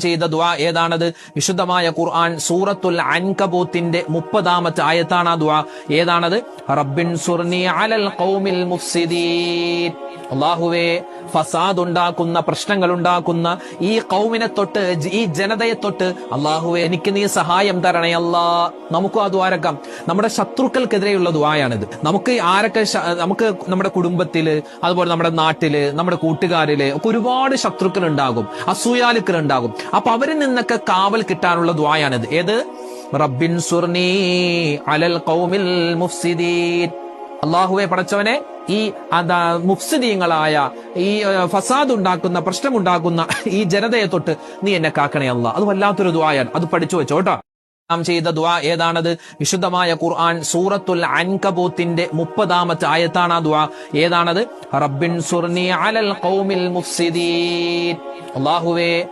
ചെയ്ത ദുആ ഏതാണത്? വിശുദ്ധമായ ഖുർആൻ സൂറത്തുൽ അൻകബൂത്തിന്റെ മുപ്പതാമത്തെ ആയത്താണ് ആ ദുആ. ഏതാണത്? റബ്ബിൻ സുർനി അലൽ ഖൗമിൽ മുഫ്സിദീൻ. അള്ളാഹുവേ ഫസാദ് ഉണ്ടാക്കുന്ന പ്രശ്നങ്ങൾ ഉണ്ടാക്കുന്ന ഈ കൗമിനെ തൊട്ട് ഈ ജനതയെ തൊട്ട് അള്ളാഹു എനിക്ക് നീ സഹായം തരണേ അല്ലാ. നമുക്കും ആ ദ്വാരക്കാം നമ്മുടെ ശത്രുക്കൾക്കെതിരെയുള്ള ദ്വായാണിത് നമുക്ക് ആരൊക്കെ നമുക്ക് നമ്മുടെ കുടുംബത്തിൽ അതുപോലെ നമ്മുടെ നാട്ടിൽ നമ്മുടെ കൂട്ടുകാരിൽ ഒക്കെ ഒരുപാട് ശത്രുക്കൾ ഉണ്ടാകും അസൂയാലുക്കൾ ഉണ്ടാകും അപ്പൊ അവരിൽ നിന്നൊക്കെ കാവൽ കിട്ടാനുള്ള ദ്വായാണിത് ഏത്? റബ്ബിൻ സുർണി അലൽ കൗമിൽ മുഫ്സിദീൻ. അള്ളാഹുവെ പടച്ചവനെ ഈ അതാ മുഫ്സിദീങ്ങളായ ഈ ഫസാദ് ഉണ്ടാക്കുന്ന പ്രശ്നമുണ്ടാക്കുന്ന ഈ ജനതയെ തൊട്ട് നീ എന്നെ കാക്കണേ അല്ല. അത് വല്ലാത്തൊരു ദുആയാണ്. അത് പഠിച്ചു വെച്ചോട്ടോ നാം ചെയ്ത ദുആ ഏതാണത്? വിശുദ്ധമായ ഖുർആൻ സൂറത്തുൽ അൻകബൂത്തിന്റെ മുപ്പതാമത്തെ ആയത്താണ് ആ ദുആ. ഏതാണത്? റബ്ബിൻ സുർനി അലൽ ഖൗമിൽ മുഫ്സിദീൻ. അള്ളാഹുവേ